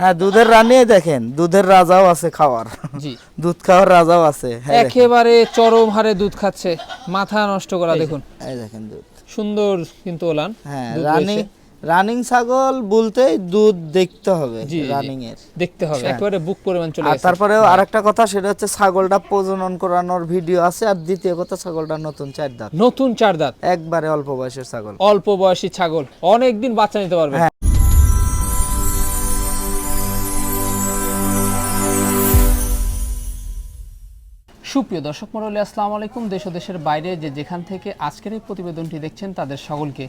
হ্যাঁ দুধের রানী দেখেন দুধের রাজাও আছে খাওয়ার। জি। দুধ খাওয়ার রাজাও আছে হ্যাঁ একেবারে চরম হারে দুধ খাচ্ছে মাথা নষ্ট করা দেখুন। এই দেখেন দুধ। সুন্দর কিন্তু ওলান হ্যাঁ দুধ রানিং ছাগল বলতেই দুধ দেখতে হবে। রানিং এর। দেখতে হবে একেবারে বুক পরিমাণ চলে গেছে। তারপরেও আরেকটা কথা সেটা হচ্ছে ছাগলটা প্রজনন করানোর ভিডিও আছে আর দ্বিতীয় কথা ছাগলটা নতুন চার দাঁত। নতুন চার দাঁত। একবারে অল্প বয়সের ছাগল। অল্প বয়সী ছাগল অনেক দিন বাচ্চা নিতে পারবে। সুপ্রিয় দর্শক মন্ডলী আসসালামু আলাইকুম। দেশ দেশের বাইরে যে যেখান থেকে আজকের এই প্রতিবেদনটি দেখছেন, তাদের সকলকে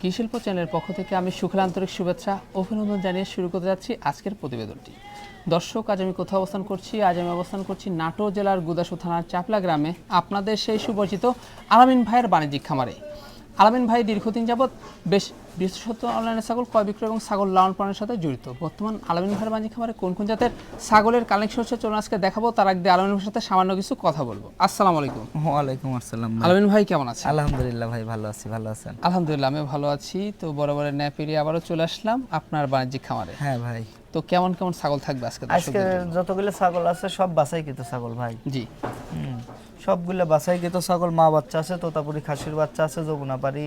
কৃষিল্প চ্যানেলের পক্ষ থেকে আমি সুখের আন্তরিক শুভেচ্ছা, অভিনন্দন জানিয়ে শুরু করতে যাচ্ছি আজকের প্রতিবেদনটি। দর্শক, আজ আমি কোথাও অবস্থান করছি? আজ আমি অবস্থান করছি নাটোর জেলার গুদাসু থানার চাপলা গ্রামে। আপনাদের সেই সুপরিচিত আরামিন ভাইয়ের বাণিজ্যিক খামারে। আলামিন ভাই দীর্ঘদিন যাবৎ বেশ বিশেষত অনলাইনে ছাগল ক্রয় বিক্রয় এবং ছাগল লালন পালনের সাথে জড়িত। বর্তমান আলামিন ভাইয়ের বাণিজ্যিক খামারে কোন কোন জাতের ছাগলের কালেকশন হচ্ছে চলুন আজকে দেখাবো। তার আগে আলামিন ভাইয়ের সাথে সামান্য কিছু কথা বলব। আসসালামু আলাইকুম। ওয়ালাইকুম আসসালাম। আলামিন ভাই কেমন আছেন? আলহামদুলিল্লাহ ভাই ভালো আছি ভালো আছেন? আলহামদুলিল্লাহ আমি ভালো আছি। তো বড় ন্যায় পেরিয়ে আবারও চলে আসলাম আপনার বাণিজ্যিক খামারে। হ্যাঁ ভাই। তো কেমন কেমন ছাগল থাকবে আজকে? আজকে যতগুলো ছাগল আছে সব বাছাইকৃত ছাগল ভাই। জি। সবগুলো বাছাইকৃত ছাগল মা বাচ্চা আছে তোতাপুরি খাসির বাচ্চা আছে যমুনাপাড়ি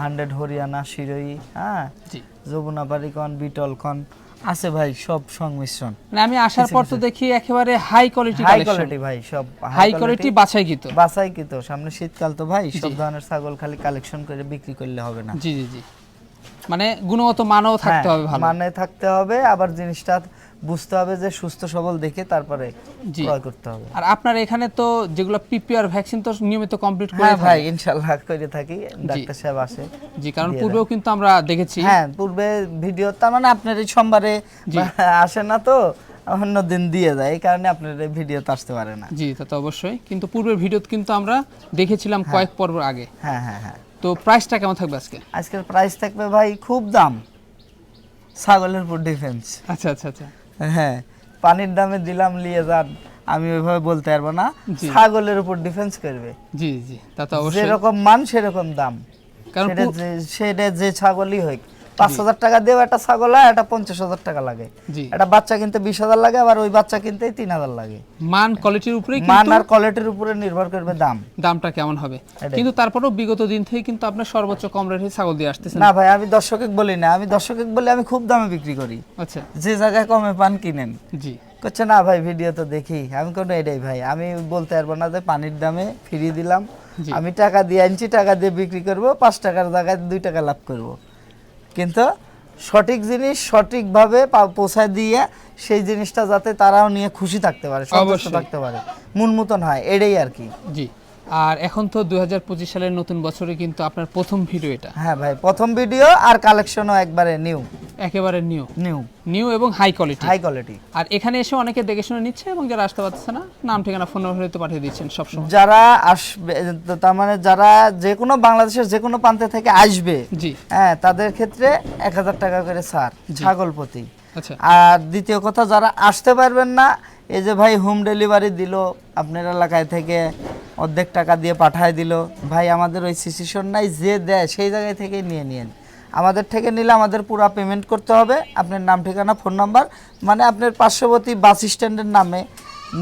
হান্ড্রেড হরিয়ানা শিরোই হ্যাঁ? জি। যমুনাপাড়ি কন বিটল কন আছে ভাই সব সংমিশ্রণ। মানে আমি আসার পর তো দেখি একেবারে হাই কোয়ালিটি হাই কোয়ালিটি ভাই সব হাই কোয়ালিটি বাছাইকৃত। বাছাইকৃত সামনে শীতকাল তো ভাই সব ধরনের ছাগল খালি কালেকশন করে বিক্রি করলে হবে না। জি জি জি। মানে গুণগত মানও থাকতে হ্যাঁ, হবে ভালো। মানে থাকতে হবে আবার জিনিসটা বুঝতে হবে যে সুস্থ সবল দেখে তারপরে। ক্রয় করতে হবে। আর আপনার এখানে তো যেগুলো পিপিআর ভ্যাকসিন তো নিয়মিত কমপ্লিট করে হ্যাঁ ভাই থাকেন। ইনশাল্লাহ করে থাকি ডাক্তার সাহেব আসে। জি কারণ পূর্বেও কিন্তু আমরা দেখেছি। হ্যাঁ পূর্বে ভিডিও তার মানে আপনার এই সোমবারে আসে না তো অন্য দিন দিয়ে যায় এই কারণে আপনার এই ভিডিওতে আসতে পারে না। জি তা তো অবশ্যই। কিন্তু পূর্বের ভিডিও কিন্তু আমরা দেখেছিলাম কয়েক পর্ব আগে। হ্যাঁ হ্যাঁ হ্যাঁ। তো প্রাইসটা কেমন থাকবে আজকে? আজকের প্রাইস থাকবে ভাই খুব দাম। ছাগলের উপর ডিফেন্স আচ্ছা আচ্ছা আচ্ছা। হ্যাঁ পানির দামে দিলাম নিয়ে যান আমি ওইভাবে বলতে পারব না। ছাগলের উপর ডিফেন্স করবে। জি জি তা তো অবশ্যই। যেরকম মান সেরকম দাম। কারণ সেটা যে- ছাগলই হোক। পাঁচ হাজার টাকা দিয়েও একটা ছাগল হয় একটা পঞ্চাশ হাজার টাকা লাগে। একটা বাচ্চা কিনতে বিশ হাজার লাগে আবার ওই বাচ্চা কিনতেই তিন হাজার লাগে। মান কোয়ালিটির উপরেই মান আর কোয়ালিটির উপরে নির্ভর করবে দাম। দামটা কেমন হবে? কিন্তু তারপরেও বিগত দিন থেকে কিন্তু আপনার সর্বোচ্চ কম রেটে ছাগল দিয়ে আসতেছেন না ভাই আমি দর্শকে বলি না আমি দর্শকে বলে আমি খুব দামে বিক্রি করি। আচ্ছা। যে জায়গায় কমে পান কিনেন। জি। করছে না ভাই ভিডিও তো দেখি। আমি কোনো এটাই ভাই আমি বলতে পারব না যে পানির দামে ফিরিয়ে দিলাম। আমি টাকা দিয়ে আনছি টাকা দিয়ে বিক্রি করব পাঁচ টাকার জায়গায় দুই টাকা লাভ করব। কিন্তু সঠিক জিনিস সঠিকভাবে পৌঁছায় দিয়ে সেই জিনিসটা যাতে তারাও নিয়ে খুশি থাকতে পারে সন্তুষ্ট থাকতে পারে। মন মতন হয় এটাই আর কি। জি। আর এখন তো দু হাজার পঁচিশ সালের নতুন বছরে কিন্তু আপনার প্রথম ভিডিও এটা। হ্যাঁ ভাই প্রথম ভিডিও আর কালেকশনও একবারে নিউ একেবারে নিউ নিউ নিউ এবং হাই কোয়ালিটি হাই কোয়ালিটি আর এখানে এসে অনেকে দেখে শুনে নিচ্ছে এবং যারা আসতে পারছে না নাম ঠিকানা ফোন নম্বর তো পাঠিয়ে দিচ্ছেন সবসময়। যারা আসবে তার মানে যারা যে কোনো বাংলাদেশের যে কোনো প্রান্তে থেকে আসবে জি। হ্যাঁ তাদের ক্ষেত্রে এক হাজার টাকা করে ছাড় ছাগল প্রতি। আচ্ছা। আর দ্বিতীয় কথা যারা আসতে পারবেন না এই যে ভাই হোম ডেলিভারি দিল আপনার এলাকায় থেকে অর্ধেক টাকা দিয়ে পাঠায় দিল। ভাই আমাদের ওই সিচুয়েশন নাই যে দেয় সেই জায়গায় থেকে নিয়ে নিন আমাদের থেকে নিলে আমাদের পুরো পেমেন্ট করতে হবে। আপনার নাম ঠিকানা ফোন নাম্বার মানে আপনার পার্শ্ববর্তী বাস স্ট্যান্ডের নামে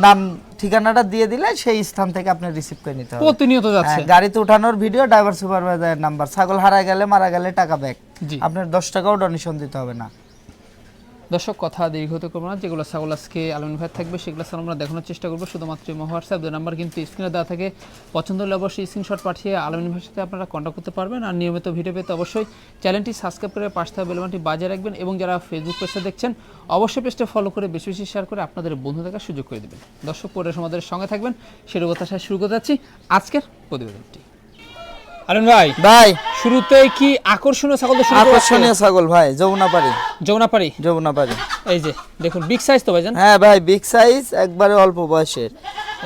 নাম ঠিকানাটা দিয়ে দিলে সেই স্থান থেকে আপনি রিসিভ করে নিতে হবে। প্রতিনিয়ত যাচ্ছে। হ্যাঁ, গাড়িতে উঠানোর ভিডিও ড্রাইভার সুপারভাইজারের নাম্বার ছাগল হারায় গেলে মারা গেলে টাকা ব্যাক আপনার দশ টাকাও ডোনেশন দিতে হবে না। দর্শক, কথা দীর্ঘত করব না। যেগুলো ছাগল আজকে আলমিন ভাই থাকবে, সেগুলো স্যার আমরা দেখানোর চেষ্টা করব। শুধুমাত্র ইমো হোয়াটসঅ্যাপ, দুই নাম্বার কিন্তু স্ক্রিনে দেওয়া থাকে। পছন্দ হলে অবশ্যই স্ক্রিনশট পাঠিয়ে আলমিন ভাইয়ের সাথে আপনারা কন্ট্যাক্ট করতে পারবেন। আর নিয়মিত ভিডিও পেতে অবশ্যই চ্যানেলটি সাবস্ক্রাইব করে পাশে থাকা বেলবানটি বাজিয়ে রাখবেন এবং যারা ফেসবুক পেজটা দেখছেন, অবশ্যই পেজটা ফলো করে বেশি বেশি শেয়ার করে আপনাদের বন্ধু দেখার সুযোগ করে দেবেন। দর্শক, পরে আমাদের সঙ্গে থাকবেন। সেটা কথা শুরু করতে যাচ্ছি আজকের প্রতিবেদনটি। আলমিন ভাই ভাই। শুরুতেই কি আকর্ষণীয় ছাগল দিয়ে শুরু আকর্ষণীয় ছাগল ভাই যমুনাপাড়ি। যমুনাপাড়ি? যমুনাপাড়ি। এই যে দেখুন বিগ সাইজ তো ভাইজান? হ্যাঁ ভাই বিগ সাইজ একবারে অল্প বয়সের।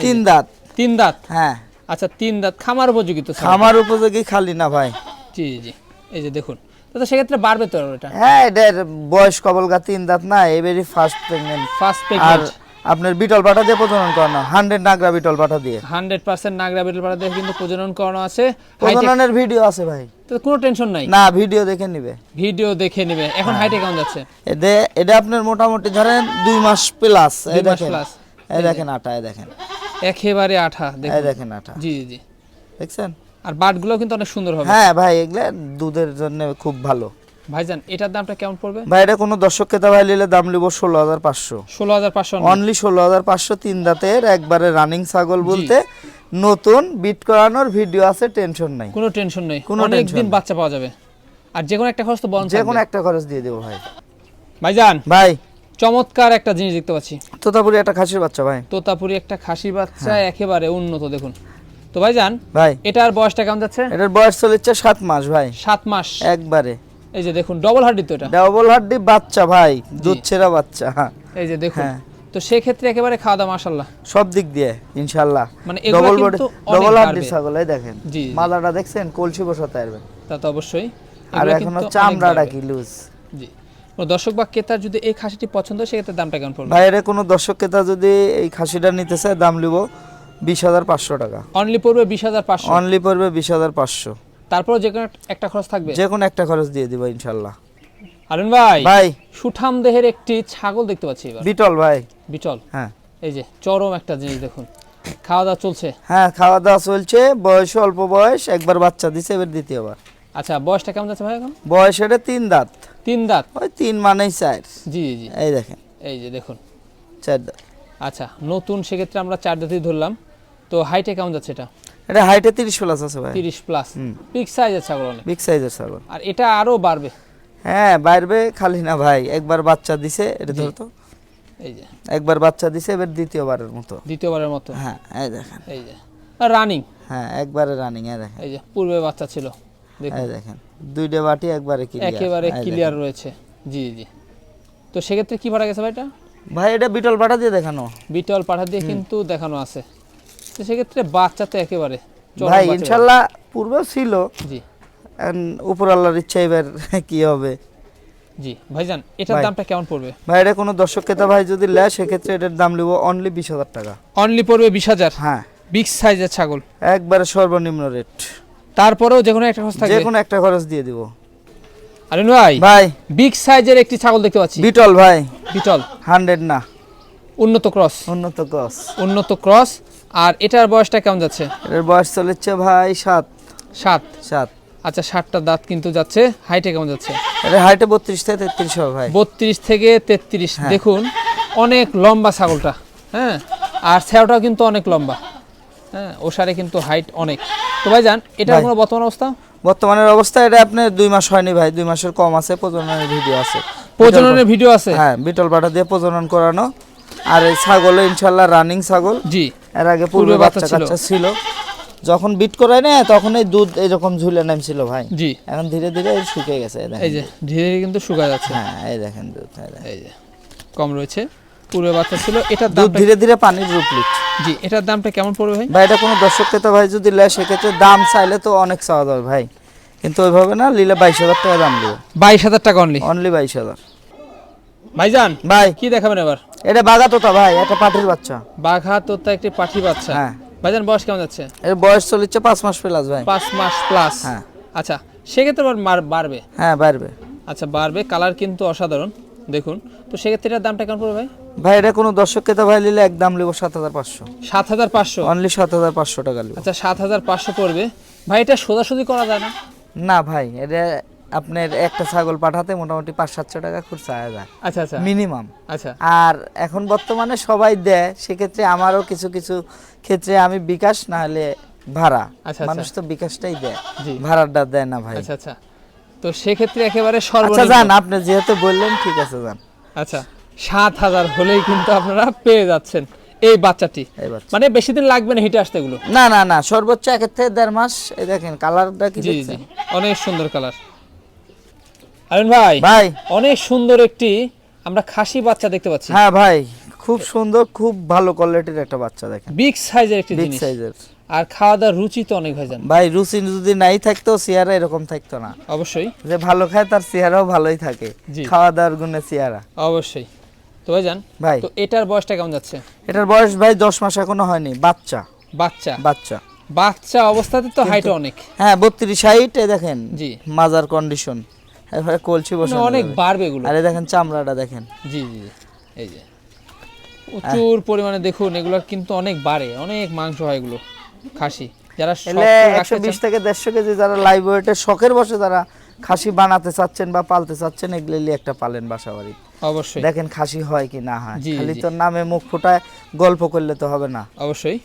তিন দাঁত। তিন দাঁত? হ্যাঁ। আচ্ছা তিন দাঁত খামার উপযোগী তো খামার উপযোগী খালি না ভাই। জি জি এই যে দেখুন। তো তো সেক্ষেত্রে বাড়বে তো এটা হ্যাঁ এটার বয়স কবলগা তিন দাঁত না এবারই ফার্স্ট প্রেগনেন্ট ফার্স্ট প্রেগনেন্ট আপনার বিটল পাঠা দিয়ে প্রজনন করানো হান্ড্রেড নাগরা বিটল পাঠা দিয়ে। হান্ড্রেড পার্সেন্ট নাগরা বেটেল পাড়া দিয়ে কিন্তু প্রজনন করানো আছে। প্রজননের ভিডিও আছে ভাই। তো কোনো টেনশন নাই? না ভিডিও দেখে নিবে। ভিডিও দেখে নেবে। এখন। হাইটে কেমন যাচ্ছে এতে এটা আপনার মোটামুটি ধরেন দুই মাস প্লাস এই দেখেন। এই দেখেন আটা এই দেখেন। একেবারে আঠা এই দেখেন। আটা জি জি জি। দেখছেন? আর বাটগুলো কিন্তু অনেক সুন্দর হবে। হ্যাঁ ভাই এগুলা দুধের জন্য খুব ভালো। ভাইজান এটার দামটা কেমন পড়বে? ভাই এটা কোনো দর্শক ক্রেতা ভাই নিলে দাম লিব ষোলো হাজার পাঁচশো। ষোলো হাজার পাঁচশো অনলি ষোলো হাজার পাঁচশো তিন দাঁতের একবারে রানিং ছাগল বলতে নতুন বিট করানোর ভিডিও আছে টেনশন নাই। কোনো টেনশন নেই। কোনো দিন বাচ্চা পাওয়া যাবে। আর যে কোনো একটা খরচ তো বন্ধ যে কোনো একটা খরচ দিয়ে দেবো ভাই। ভাইজান ভাই। চমৎকার একটা জিনিস দেখতে পাচ্ছি। তোতাপুরি একটা খাসির বাচ্চা ভাই। তোতাপুরি একটা খাসি বাচ্চা হ্যাঁ। একেবারে উন্নত দেখুন। তো ভাইজান ভাই। এটার বয়সটা কেমন যাচ্ছে? এটার বয়স চলেছে সাত মাস ভাই। সাত মাস। একবারে। এই যে দেখুন ডবল হার্ডি তো এটা। ডাবল হাড্ডি বাচ্চা ভাই দুধ ছেড়া বাচ্চা হ্যাঁ। এই যে দেখুন হ্যাঁ। তো সেক্ষেত্রে একেবারে খাওয়া দাওয়া মাসাল্লাহ সব দিক দিয়ে ইনশাল্লাহ মানে ডবল বডি ডবল হাড্ডির ছাগল এই দেখেন। মালাটা দেখছেন? কলসি বসাতে পারবেন। তা তো অবশ্যই। আর এখন চামড়াটা কি লুজ। জি। দর্শক বা ক্রেতার যদি এই খাসিটি পছন্দ হয় সেক্ষেত্রে দামটা কেমন পড়বে? বাইরে কোনো দর্শক ক্রেতা যদি এই খাসিটা নিতে চায় দাম লিব বিশ হাজার পাঁচশো টাকা। অনলি পড়বে বিশ হাজার পাঁচশো। অনলি পড়বে বিশ হাজার পাঁচশো। তারপর যে কোনো একটা খরচ থাকবে? যে কোনো একটা খরচ দিয়ে দিব ইনশাল্লাহ। আরুন ভাই ভাই। সুঠাম দেহের একটি ছাগল দেখতে পাচ্ছি এবার। বিটল ভাই। বিটল? হ্যাঁ। এই যে চরম একটা জিনিস দেখুন। খাওয়া দাওয়া চলছে? হ্যাঁ খাওয়া দাওয়া চলছে। বয়স অল্প বয়স একবার বাচ্চা দিছে এবার দ্বিতীয়বার আচ্ছা বয়সটা কেমন যাচ্ছে ভাই এখন? বয়স এটা তিন দাঁত। তিন দাঁত? ওই তিন মানেই চার। জি জি এই দেখেন। এই যে দেখুন। চার দাঁত। আচ্ছা নতুন সেক্ষেত্রে আমরা চার দাঁতই ধরলাম। তো হাইটে কেমন যাচ্ছে এটা? এটা হাইটে তিরিশ প্লাস আছে ভাই। তিরিশ প্লাস হুম। বিগ সাইজের ছাগল অনেক। বিগ সাইজের ছাগল। আর এটা আরও বাড়বে। হ্যাঁ বাইরবে খালি না ভাই। একবার বাচ্চা দিছে এটা। ধরতো এই যে। একবার বাচ্চা দিছে এবার দ্বিতীয়বারের মতো। দ্বিতীয়বারের মতো। হ্যাঁ এই দেখেন। এই যে। রানিং হ্যাঁ একবারে রানিং এই দেখেন। এই যে পূর্বে বাচ্চা ছিল। দেখুন। এই দেখেন। দুইটা বাটি একবারে ক্লিয়ার একেবারে ক্লিয়ার রয়েছে। জি জি। তো সেক্ষেত্রে কি ভাড়া গেছে ভাই এটা ভাই এটা বিটল পাঠা দিয়ে দেখানো। বিটল পাঠা দিয়ে কিন্তু দেখানো আছে। তো সেক্ষেত্রে বাচ্চা তো একেবারে ভাই ইনশাল্লাহ পূর্বে ছিল। জি। উপর আল্লাহর ইচ্ছা এবার কি হবে? জি। ভাইজান এটার দামটা কেমন পড়বে? ভাই এটা কোনো দর্শক ক্রেতা ভাই যদি নেয় সেক্ষেত্রে এটার দাম নেব অনলি বিশ হাজার টাকা। অনলি পড়বে বিশ হাজার? হ্যাঁ। বিগ সাইজের ছাগল। একবারে সর্বনিম্ন রেট তারপরেও যে কোনো একটা খরচ যে কোনো একটা খরচ দিয়ে দিব। আরেন ভাই ভাই। বিগ সাইজের একটি ছাগল দেখতে পাচ্ছি। বিটল ভাই। বিটল। হান্ড্রেড না। উন্নত ক্রস। উন্নত গছ উন্নত ক্রস। আর এটার বয়সটা কেমন যাচ্ছে? এটার বয়স চলেছে ভাই সাত। সাত? সাত। আচ্ছা ষাটটা দাঁত কিন্তু যাচ্ছে। হাইটে কেমন যাচ্ছে? এটা হাইটে বত্রিশ থেকে তেত্রিশ হবে ভাই। বত্রিশ থেকে তেত্রিশ হ্যাঁ। দেখুন অনেক লম্বা ছাগলটা হ্যাঁ? আর ছায়াটাও কিন্তু অনেক লম্বা হ্যাঁ? ওসারে কিন্তু হাইট অনেক। তো ভাই যান এটা। কোনো বর্তমান অবস্থা? বর্তমানের অবস্থা এটা আপনার দুই মাস হয়নি ভাই দুই মাসের কম আছে প্রজননের ভিডিও আছে। প্রজননের ভিডিও আছে? হ্যাঁ বিটল বাটা দিয়ে প্রজনন করানো। আর এই ছাগল ইনশাল্লাহ রানিং ছাগল। জি। এর আগে পূর্বে বাচ্চা। কাচ্চা ছিল। যখন বিট করায় না তখন এই দুধ এরকম ঝুলে নামছিল ভাই। জি। এখন ধীরে ধীরে শুকিয়ে গেছে এই যে ধীরে ধীরে কিন্তু শুকা যাচ্ছে। হ্যাঁ এই দেখেন দুধ এই যে কম রয়েছে। পূর্বে বাচ্চা ছিল এটার দুধ ধীরে ধীরে পানির রূপ নিচ্ছে। জি এটার দামটা কেমন পড়বে ভাই? ভাই এটা কোনো দর্শক ক্রেতা ভাই যদি নেয় সেক্ষেত্রে দাম চাইলে তো অনেক চাওয়া যাবে ভাই। কিন্তু ওইভাবে না নিলে বাইশ হাজার টাকা দাম দেবো। বাইশ হাজার টাকা অনলি অনলি বাইশ হাজার। ভাইজান ভাই। কি দেখাবেন এবার? এটা বাগা তোতা ভাই এটা পাটির বাচ্চা। বাঘা তোতা একটি পাঠি বাচ্চা। হ্যাঁ। ভাইজান বয়স কেমন যাচ্ছে? এর বয়স চলেছে পাঁচ মাস প্লাস ভাই। পাঁচ মাস প্লাস হ্যাঁ। আচ্ছা সেক্ষেত্রে আবার বাড়বে? হ্যাঁ বাড়বে। আচ্ছা বাড়বে। কালার কিন্তু অসাধারণ দেখুন। তো সেক্ষেত্রে এটার দামটা কেমন পড়বে ভাই? ভাই এটা কোনো দর্শক ক্রেতা ভাই নিলে একদম নেব সাত হাজার পাঁচশো। সাত হাজার পাঁচশো? অনলি সাত হাজার পাঁচশো টাকা আচ্ছা সাত হাজার পাঁচশো পড়বে। ভাই এটা সোজাসুজি করা যায় না? না ভাই এটা আপনার একটা ছাগল পাঠাতে মোটামুটি পাঁচ সাতশো টাকা খরচা হয়ে যায়। আচ্ছা আচ্ছা। মিনিমাম আচ্ছা। আর এখন বর্তমানে সবাই দেয় সেক্ষেত্রে আমারও কিছু কিছু ক্ষেত্রে আমি বিকাশ না হলে ভাড়া। আচ্ছা, মানুষ তো বিকাশটাই দেয়। ভাড়াটা দেয় না ভাই। আচ্ছা আচ্ছা। তো সেক্ষেত্রে একেবারে আচ্ছা যান আপনি যেহেতু বললেন ঠিক আছে যান। আচ্ছা সাত হাজার হলেই কিন্তু আপনারা পেয়ে যাচ্ছেন এই বাচ্চাটি। মানে বেশি দিন লাগবে না হিটে আসতে এগুলো? না না না সর্বোচ্চ একের থেকে দেড় মাস এই দেখেন কালারটা কি অনেক সুন্দর কালার আরেন ভাই ভাই। অনেক সুন্দর একটি আমরা খাসি বাচ্চা দেখতে পাচ্ছি। হ্যাঁ ভাই খুব সুন্দর খুব ভালো কোয়ালিটির একটা বাচ্চা দেখেন। বিগ সাইজের একটি জিনিস। সাইজের আর খাওয়া দাওয়ার রুচি তো অনেক ভাইজান। ভাই রুচি যদি নাই থাকতো চেহারা এরকম থাকতো না। অবশ্যই। যে ভালো খায় তার চেহারাও ভালোই থাকে। খাওয়া দাওয়ার গুণে চেহারা। অবশ্যই। তো ভাইজান ভাই। তো এটার বয়সটা কেমন যাচ্ছে? এটার বয়স ভাই দশ মাস এখনও হয়নি বাচ্চা। বাচ্চা? বাচ্চা। বাচ্চা অবস্থাতে তো হাইট অনেক। হ্যাঁ বত্রিশ হাইট এ দেখেন জি। মাজার কন্ডিশন বসে মানে অনেক বাড়বে এগুলো। আরে দেখেন চামড়াটা দেখেন। জি জি। এই যে। প্রচুর পরিমাণে দেখুন এগুলো কিন্তু অনেক বাড়ে অনেক মাংস হয় এগুলো খাসি। যারা একশো বিশ থেকে দেড়শো কেজি যারা লাইভ ওয়েটের শখের বসে যারা খাসি বানাতে চাচ্ছেন বা পালতে চাচ্ছেন এগুলি একটা পালেন বাসা বাড়ি অবশ্যই। দেখেন খাসি হয় কি না হয়। খালি। তোর নামে মুখ ফুটায় গল্প করলে তো হবে না। অবশ্যই।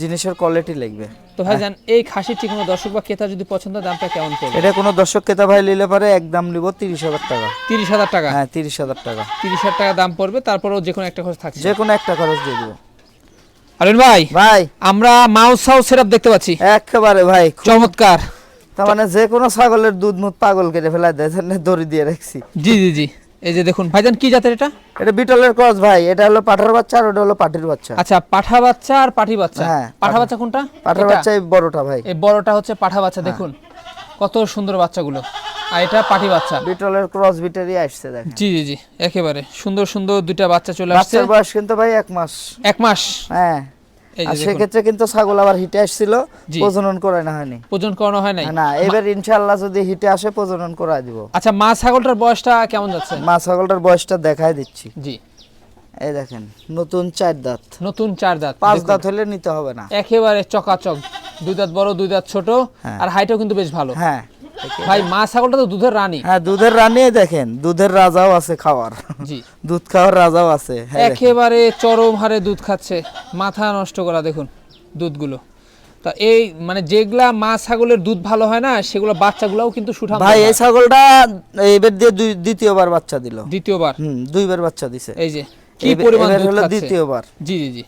জিনিসের কোয়ালিটি লিখবে। তো ভাইজান এই খাসিটি কোনো দর্শক বা ক্রেতা যদি পছন্দ দামটা কেমন পড়বে? এটা কোনো দর্শক ক্রেতা ভাই নিলে পারে এক দাম নিব তিরিশ হাজার টাকা। তিরিশ হাজার টাকা? হ্যাঁ তিরিশ হাজার টাকা। তিরিশ হাজার টাকা দাম পড়বে তারপরেও যে কোনো একটা খরচ থাকছে। যে কোনো একটা খরচ দিয়ে দিব। আরিন ভাই ভাই। আমরা মাউস হাউস সেটআপ দেখতে পাচ্ছি। একেবারে ভাই চমৎকার। তার মানে যে কোনো ছাগলের দুধ মুধ পাগল কেটে ফেলা দেয় দড়ি দিয়ে রাখছি। জি জি জি। এই যে দেখুন ভাইজান কি জাতের এটা? এটা বিটলের ক্রস ভাই এটা হলো পাঠার বাচ্চা আর ওটা হলো পাটির বাচ্চা। আচ্ছা পাঠা বাচ্চা আর পাঠি বাচ্চা? হ্যাঁ, পাঠা পাঠা- বাচ্চা কোনটা? পাঠার বাচ্চা এই বড়টা ভাই। এই বড়টা হচ্ছে পাঠা বাচ্চা হ্যাঁ। দেখুন। কত সুন্দর বাচ্চাগুলো। আর এটা পাঠি বাচ্চা। বিটলের ক্রস বিটারই আসছে দেখেন। জি জি জি একেবারে। সুন্দর সুন্দর দুইটা বাচ্চা চলে আসছে। বাচ্চার বয়স কিন্তু ভাই এক মাস। এক মাস? হ্যাঁ। আর সেক্ষেত্রে কিন্তু ছাগল আবার হিটে আসছিল প্রজনন হয়নি। ওজন করানো হয় নাই? না এবার ইনশাআল্লাহ যদি হিটে আসে প্রজনন দিব। আচ্ছা মা ছাগলটার বয়সটা কেমন যাচ্ছে? মা ছাগলটার বয়সটা দেখাই দিচ্ছি। জি। এই দেখেন নতুন চার দাঁত। নতুন চার দাঁত পাঁচ দাঁত হলে নিতে হবে না। একেবারে চকাচক। দুই দাঁত বড় দুই দাঁত ছোট হ্যাঁ। আর হাইটও কিন্তু বেশ ভালো। হ্যাঁ। ভাই মা ছাগলটা তো দুধের রানী। হ্যাঁ দুধের রানী দেখেন দুধের রাজাও আছে খাওয়ার। জি। দুধ খাওয়ার রাজাও আছে হ্যাঁ একেবারে চরম হারে দুধ খাচ্ছে মাথা নষ্ট করা দেখুন দুধগুলো। তা এই মানে যেগুলা মা ছাগলের দুধ ভালো হয় না সেগুলো বাচ্চাগুলোও কিন্তু সুঠাম ভাই এই ছাগলটা এবার দিয়ে দ্বিতীয়বার বাচ্চা দিল। দ্বিতীয়বার? হুম দুইবার বাচ্চা দিছে। এই যে কি পরিমাণ দুধ খাচ্ছে? দ্বিতীয়বার। জি জি জি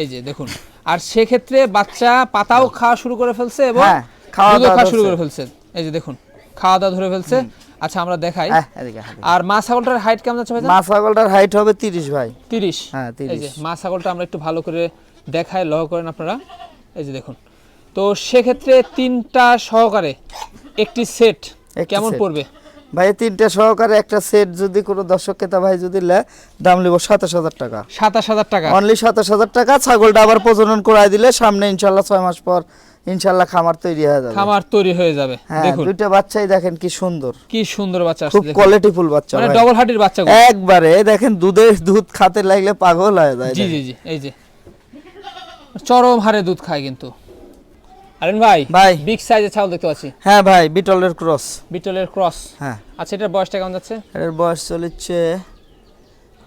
এই যে দেখুন। আর সেক্ষেত্রে বাচ্চা পাতাও খাওয়া শুরু করে ফেলছে এবং হ্যাঁ, খাওয়া শুরু করে ফেলছে। এই যে দেখুন খাওয়া দাওয়া ধরে ফেলছে। আচ্ছা আমরা দেখাই। আর মা ছাগলটার হাইট কেমন যাচ্ছে ভাই মা ছাগলটার হাইট হবে তিরিশ ভাই। তিরিশ? হ্যাঁ 30 এই যে মা ছাগলটা আমরা একটু ভালো করে দেখাই লহ করেন আপনারা। এই যে দেখুন। তো সেক্ষেত্রে তিনটা সহকারে একটি সেট কেমন পড়বে? ভাই তিনটা সহকারে একটা সেট যদি কোনো দর্শক ক্রেতা ভাই যদি লে দাম লিব সাতাশ হাজার টাকা। সাতাশ হাজার টাকা। অনলি সাতাশ হাজার টাকা ছাগলটা আবার প্রজনন করাই দিলে সামনে ইনশাল্লাহ ছয় মাস পর ইনশাল্লাহ খামার তৈরি হয়ে যাবে। খামার তৈরি হয়ে যাবে। হ্যাঁ দেখুন। দুইটা বাচ্চাই দেখেন কি সুন্দর। কি সুন্দর বাচ্চা খুব আসছে। কোয়ালিটিফুল বাচ্চা মানে ভাই। ডবল হার্টির বাচ্চা একবারে দেখেন দুধের দুধ খাতে লাগলে পাগল হয়ে যায় জি জি জি এই যে। চরম হারে দুধ খায় কিন্তু। আরেন ভাই ভাই। বিগ সাইজের ছাগল দেখতে পাচ্ছি। হ্যাঁ ভাই বিটলের ক্রস বিটলের ক্রস হ্যাঁ। আচ্ছা এটার বয়সটা কেমন যাচ্ছে? এর বয়স চলেছে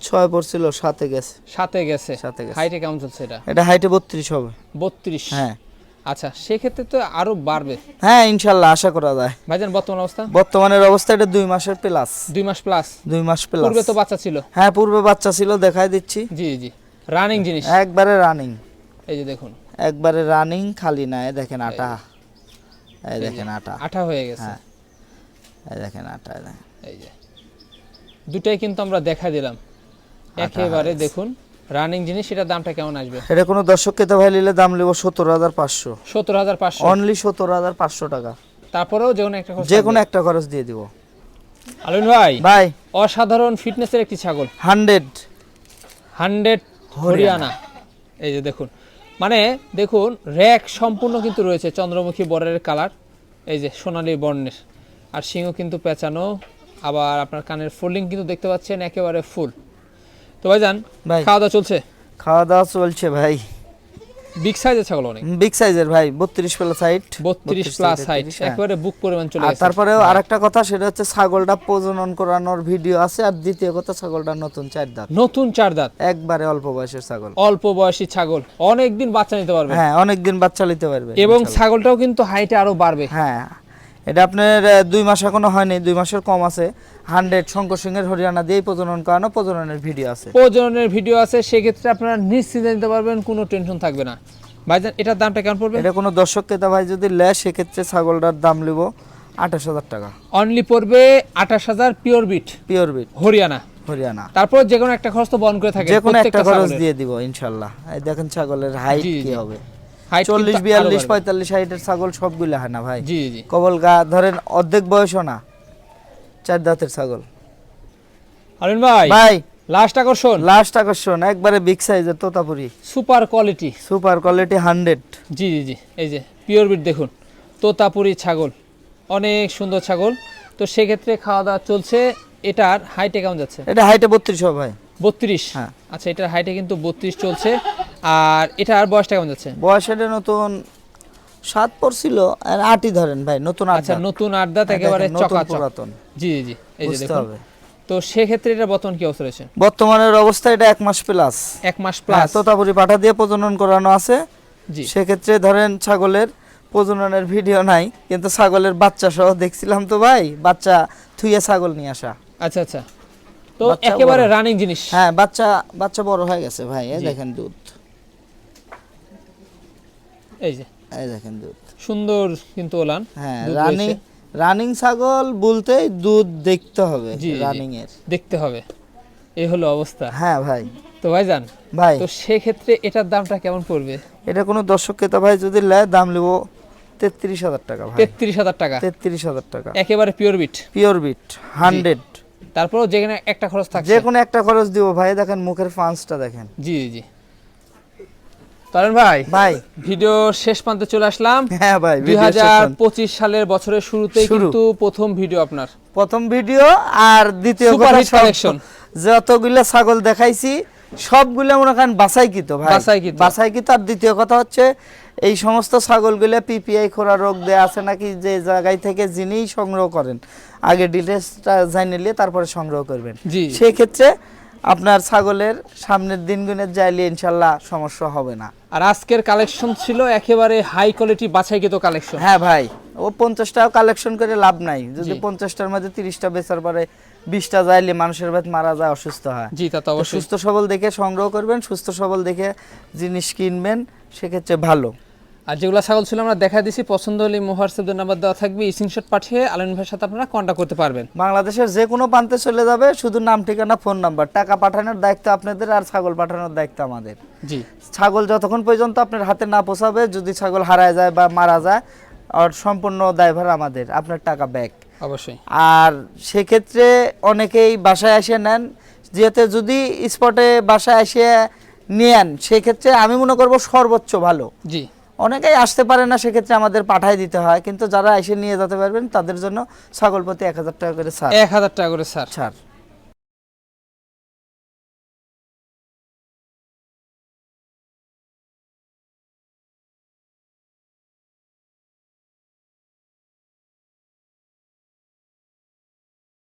ছয় পড়ছিল সাথে গেছে। সাথে গেছে। সাথে গেছে। হাইটে কেমন চলছে এটা? এটা হাইটে বত্রিশ হবে। বত্রিশ। হ্যাঁ। আচ্ছা সেক্ষেত্রে তো আরও বাড়বে। হ্যাঁ ইনশাল্লাহ আশা করা যায়। ভাইজান বর্তমান অবস্থা? বর্তমানের অবস্থা এটা দুই মাসের প্লাস দুই মাস প্লাস দুই মাস প্লাস পূর্বে তো বাচ্চা ছিল? হ্যাঁ পূর্বে বাচ্চা ছিল দেখাই দিচ্ছি। জি জি রানিং জিনিস? একবারে রানিং এই যে দেখুন। একবারে রানিং খালি না দেখেন আটা। এই দেখেন আটা। আঠা হয়ে গেছে। হ্যাঁ। এই দেখেন আটা এই যে। দুটাই কিন্তু আমরা দেখা দিলাম। একেবারে দেখুন রানিং জিনিস সেটার দামটা কেমন আসবে? এটা কোনো দর্শক খেতে ভাই নিলে দাম নেব সত্তর হাজার পাঁচশো। সত্তর হাজার পাঁচশো? অনলি সত্তর হাজার পাঁচশো টাকা। তারপরেও যে কোনো একটা যে কোনো একটা খরচ দিয়ে দিব। আলমিন ভাই ভাই। অসাধারণ ফিটনেসের একটি ছাগল। হান্ড্রেড। হান্ড্রেড হরিয়ানা। এই যে দেখুন। মানে দেখুন র্যাক সম্পূর্ণ কিন্তু রয়েছে চন্দ্রমুখী বরের কালার এই যে সোনালি বর্ণের। আর সিংহ কিন্তু পেঁচানো। আবার আপনার কানের ফোল্ডিং কিন্তু দেখতে পাচ্ছেন একেবারে ফুল তো ভাইজান ভাই। খাওয়া দাওয়া চলছে? খাওয়া দাওয়া চলছে ভাই। বিগ সাইজের ছাগল অনেক। বিগ সাইজের ভাই বত্রিশ প্লাস হাইট বত্রিশ প্লাস হাইট একেবারে বুক পরিমাণ চলে। আর তারপরেও আরেকটা কথা সেটা হচ্ছে ছাগলটা প্রজনন করানোর ভিডিও আছে আর দ্বিতীয় কথা ছাগলটা নতুন চার দাঁত। নতুন চার দাঁত। একবারে অল্প বয়সের ছাগল। অল্প বয়সী ছাগল। অনেক দিন বাচ্চা নিতে পারবে। হ্যাঁ অনেকদিন বাচ্চা নিতে পারবে এবং ছাগলটাও কিন্তু হাইটে আরও বাড়বে। হ্যাঁ। এটা আপনার দুই মাস এখনও হয়নি দুই মাসের কম আছে। হান্ড্রেড শঙ্কর সিংহের হরিয়ানা দিয়েই প্রজনন করানো প্রজননের ভিডিও আছে। প্রজননের ভিডিও আছে সেক্ষেত্রে আপনারা নিশ্চিন্তে নিতে পারবেন কোনো টেনশন থাকবে না। ভাইজান এটার দামটা কেমন পড়বে? এটা কোনো দর্শক ক্রেতা ভাই যদি লেয় সেক্ষেত্রে ছাগলটার দাম নিব আঠাশ হাজার টাকা। অনলি পড়বে আঠাশ হাজার pure bit pure bit Haryana. Haryana. তারপর যে কোনো একটা খরচ তো বহন করে থাকে যে কোনো একটা খরচ দিয়ে দিব ইনশাল্লাহ। এই দেখেন ছাগলের হাইট কি হবে। চল্লিশ বিয়াল্লিশ পঁয়তাল্লিশ হাইটের ছাগল সবগুলো হয় না ভাই। জি জি। কবল গা ধরেন অর্ধেক বয়সও না চার দাঁতের ছাগল। ভাই ভাই। লাস্ট আকর্ষণ। লাস্ট আকর্ষণ একবারে বিগ সাইজের Totapuri. Super quality super quality hundred জি জি জি এই যে পিওর বিট দেখুন তোতাপুরি ছাগল অনেক সুন্দর ছাগল। তো সেক্ষেত্রে খাওয়া দাওয়া চলছে এটার হাইটে কেমন যাচ্ছে? এটা হাইটে বত্রিশশো ভাই। বত্রিশ? হ্যাঁ। আচ্ছা এটার হাইটে কিন্তু বত্রিশ চলছে। আর এটা আর বয়সটা কেমন যাচ্ছে? বয়স এটা নতুন সাত পড়ছিল আর আটই ধরেন ভাই নতুন আচ্ছা নতুন আড্ডাত হ্যাঁ, একেবারে পুরাতন। জি জি জি এই যে দেখুন। তো সেক্ষেত্রে এটা বর্তমান কি অবস্থা রয়েছে? বর্তমানের অবস্থা এটা এক মাস প্লাস এক মাস প্লাস তোতাপুরি পাঠা দিয়ে প্রজনন করানো আছে। জি। সেক্ষেত্রে ধরেন ছাগলের প্রজননের ভিডিও নাই কিন্তু ছাগলের বাচ্চা সহ দেখছিলাম তো ভাই বাচ্চা থুইয়ে ছাগল নিয়ে আসা। আচ্ছা আচ্ছা। তো একেবারে রানিং জিনিস। হ্যাঁ বাচ্চা বাচ্চা বড় হয়ে গেছে ভাই দেখেন দুধ। এই যে। এই দেখেন দুধ। সুন্দর কিন্তু ওলান। হ্যাঁ রানিং রানিং ছাগল বলতেই দুধ দেখতে হবে। রানিং এর। দেখতে হবে। এই হলো অবস্থা। হ্যাঁ ভাই। তো ভাই ভাইজান ভাই। তো সেক্ষেত্রে এটার দামটা কেমন পড়বে? এটা কোনো দর্শক ক্রেতা ভাই যদি নেয় দাম নেব তেত্রিশ হাজার টাকা ভাই। তেত্রিশ হাজার টাকা। তেত্রিশ হাজার টাকা। একেবারে pure Beetal pure Beetal hundred তারপরেও যেখানে একটা খরচ থাকে যে কোনো একটা খরচ দিব ভাই দেখেন মুখের পাঁচটা দেখেন। জি জি। জি তারেন ভাই ভাই। ভিডিও শেষ প্রান্তে চলে আসলাম। হ্যাঁ ভাই দুই video হাজার session। পঁচিশ সালের বছরের শুরুতেই কিন্তু প্রথম ভিডিও আপনার। প্রথম ভিডিও আর দ্বিতীয় collection। যতগুলো ছাগল দেখাইছি সবগুলো মনে করেন বাছাইকৃত ভাই। বাছাইকৃত। বাছাইকৃত। আর দ্বিতীয় কথা হচ্ছে এই সমস্ত ছাগলগুলো পিপিআই খোরা রোগ দেয়া আছে নাকি যে জায়গায় থেকে যিনি সংগ্রহ করেন আগে ডিটেলসটা জানিয়ে নিয়ে তারপরে সংগ্রহ করবেন। সেই ক্ষেত্রে আপনার ছাগলের সামনের দিনগুণের যাইলে ইনশাল্লাহ সমস্যা হবে না। আর আজকের কালেকশন ছিল একেবারে হাই কোয়ালিটি বাছাইকৃত কালেকশন। হ্যাঁ ভাই ও পঞ্চাশটাও কালেকশন করে লাভ নাই। যদি পঞ্চাশটার মধ্যে তিরিশটা বেচার পরে বিশটা যাইলে মানুষের ভাত মারা যায় অসুস্থ হয়। জি তো তো সুস্থ সবল দেখে সংগ্রহ করবেন সুস্থ সবল দেখে জিনিস কিনবেন সেক্ষেত্রে ভালো। আর যেগুলো ছাগল ছিল আমরা দেখা দিছি পছন্দ হলে হোয়াটসঅ্যাপ নাম্বার দেওয়া থাকবে। স্ক্রিনশট পাঠিয়ে আলম ভাইয়ের সাথে আপনারা কন্ট্যাক্ট করতে পারবেন। বাংলাদেশের যে কোনো প্রান্তে চলে যাবে শুধু নাম ঠিকানা ফোন নাম্বার টাকা পাঠানোর দায়িত্ব আপনাদের আর ছাগল পাঠানোর দায়িত্ব আমাদের। জি। ছাগল যতক্ষণ পর্যন্ত আপনার হাতে না পৌঁছাবে যদি ছাগল হারায় যায় বা মারা যায় আর সম্পূর্ণ দায়ভার আমাদের আপনার টাকা ব্যাক অবশ্যই। আর সেক্ষেত্রে অনেকেই বাসায় এসে নেন যেহেতু যদি স্পটে বাসায় এসে নেন সেক্ষেত্রে আমি মনে করব সর্বোচ্চ ভালো। জি। অনেকেই আসতে পারে না সেক্ষেত্রে আমাদের পাঠাই দিতে হয়। কিন্তু যারা এসে নিয়ে যেতে পারবেন তাদের জন্য ছাগল প্রতি এক হাজার টাকা করে স্যার এক হাজার টাকা করে স্যার ছাড়।